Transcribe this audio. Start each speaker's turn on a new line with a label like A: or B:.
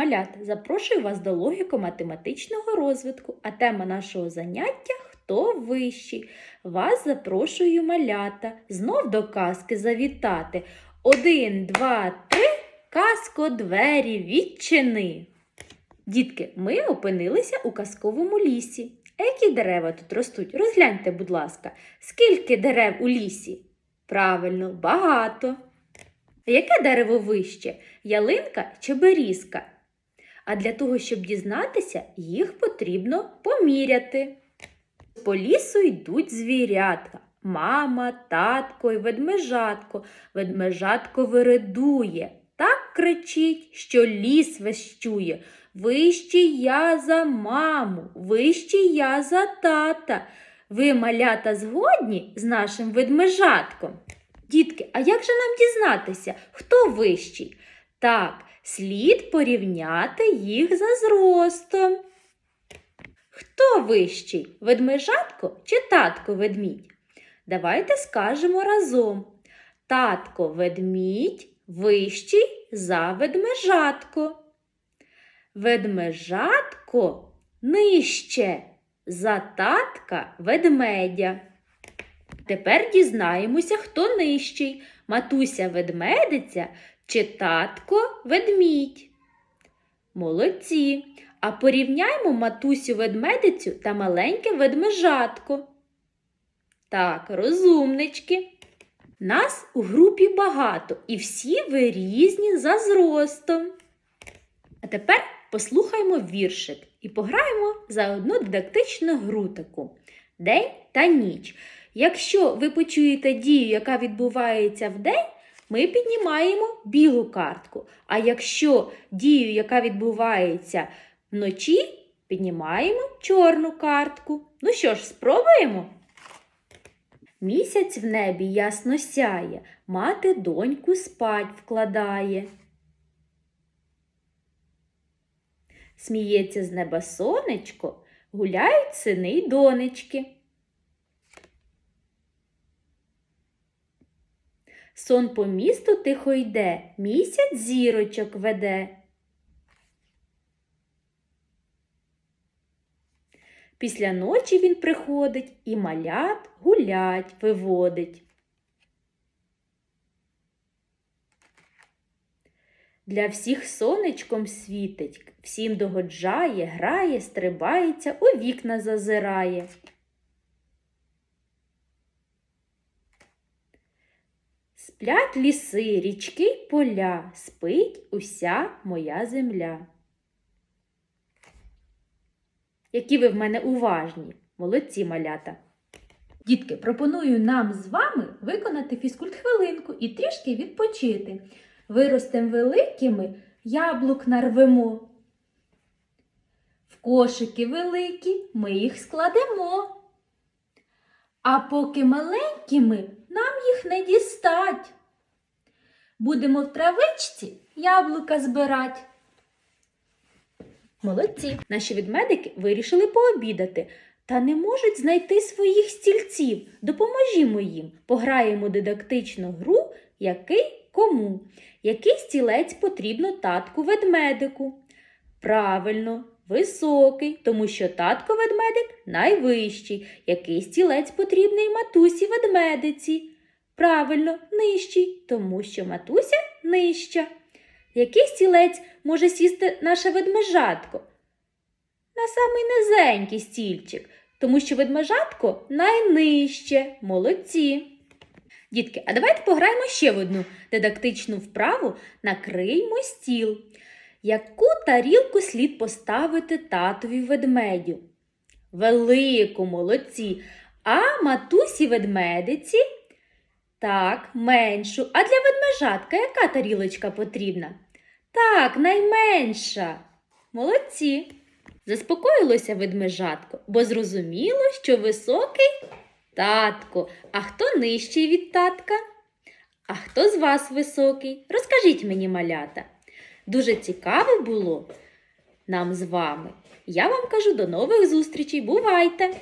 A: Малята, запрошую вас до логіко-математичного розвитку, а тема нашого заняття Хто вищий? Вас запрошую малята. Знов до казки завітати. Один, два, три, казко двері відчини. Дітки, ми опинилися у казковому лісі. Які дерева тут ростуть? Розгляньте, будь ласка, скільки дерев у лісі? Правильно, багато. Яке дерево вище? Ялинка чи берізка? А для того, щоб дізнатися, їх потрібно поміряти. По лісу йдуть звірятка. Мама, татко і ведмежатко. Ведмежатко виридує. Так кричить, що ліс вещує. Вищий я за маму, вищий я за тата. Ви, малята, згодні з нашим ведмежатком? Дітки, а як же нам дізнатися, хто вищий? Так, слід порівняти їх за зростом. Хто вищий? Ведмежатко чи татко ведмідь? Давайте скажемо разом. Татко ведмідь вищий за ведмежатко. Ведмежатко нижче за татка ведмедя. Тепер дізнаємося, хто нижчий матуся ведмедиця чи татко ведмідь. Молодці. А порівняймо матусю ведмедицю та маленьке ведмежатко. Так, розумнички. Нас у групі багато, і всі ви різні за зростом. А тепер послухаймо віршик і пограємо за одну дидактичну гру таку День та ніч. Якщо ви почуєте дію, яка відбувається вдень, ми піднімаємо білу картку. А якщо дію, яка відбувається вночі, піднімаємо чорну картку. Ну що ж, спробуємо? Місяць в небі ясно сяє, мати доньку спать вкладає. Сміється з неба сонечко, гуляють сини й донечки. Сон по місту тихо йде, місяць зірочок веде. Після ночі він приходить і малят гулять виводить. Для всіх сонечком світить, всім догоджає, грає, стрибається, у вікна зазирає. Сплять ліси, річки й поля, спить уся моя земля. Які ви в мене уважні, молодці малята. Дітки, пропоную нам з вами виконати фізкульт-хвилинку і трішки відпочити. Виростем великими, яблук нарвемо. В кошики великі ми їх складемо. А поки маленькими нам їх не дістать. Будемо в травичці яблука збирать. Молодці. Наші ведмедики вирішили пообідати та не можуть знайти своїх стільців. Допоможімо їм. Пограємо дидактичну гру, який кому. Який стілець потрібно татку ведмедику? Правильно, високий, тому що татко ведмедик найвищий. Який стілець потрібний матусі ведмедиці? Правильно, нижчий, тому що матуся нижча. Який стілець може сісти наше ведмежатко? На самий низенький стільчик, тому що ведмежатко найнижче. Молодці. Дітки, а давайте пограємо ще в одну дидактичну вправу накриймо стіл. Яку тарілку слід поставити татові ведмедю? Велику молодці. А матусі ведмедиці? Так, меншу. А для ведмежатка яка тарілочка потрібна? Так, найменша. Молодці. Заспокоїлося ведмежатко, бо зрозуміло, що високий татко. А хто нижчий від татка? А хто з вас високий? Розкажіть мені, малята. Дуже цікаво було нам з вами. Я вам кажу до нових зустрічей. Бувайте!